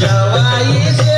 जवाई शेतूना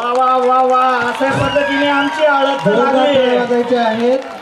वा वा वा अशा पद्धतीने आमची हळद जोरदार लागली. आहेत.